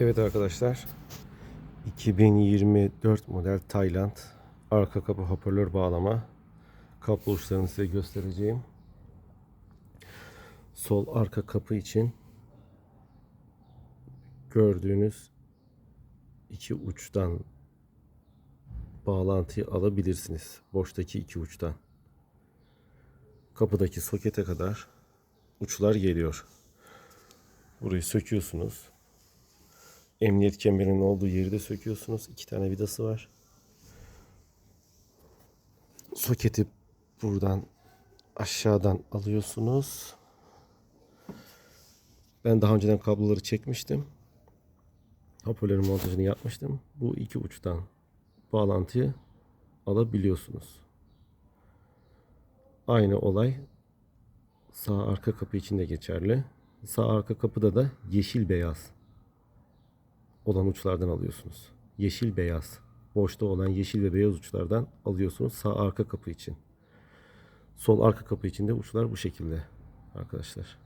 Evet arkadaşlar. 2024 model Tayland arka kapı hoparlör bağlama kablo uçlarını size göstereceğim. Sol arka kapı için gördüğünüz iki uçtan bağlantıyı alabilirsiniz. Boştaki iki uçtan. Kapıdaki sokete kadar uçlar geliyor. Burayı söküyorsunuz. Emniyet kemerinin olduğu yeri de söküyorsunuz. İki tane vidası var. Soketi buradan aşağıdan alıyorsunuz. Ben daha önceden kabloları çekmiştim. Hoparlörün montajını yapmıştım. Bu iki uçtan bağlantıyı alabiliyorsunuz. Aynı olay sağ arka kapı için de geçerli. Sağ arka kapıda da yeşil beyaz olan uçlardan alıyorsunuz. Yeşil beyaz. Boşta olan yeşil ve beyaz uçlardan alıyorsunuz sağ arka kapı için. Sol arka kapı için de uçlar bu şekilde arkadaşlar.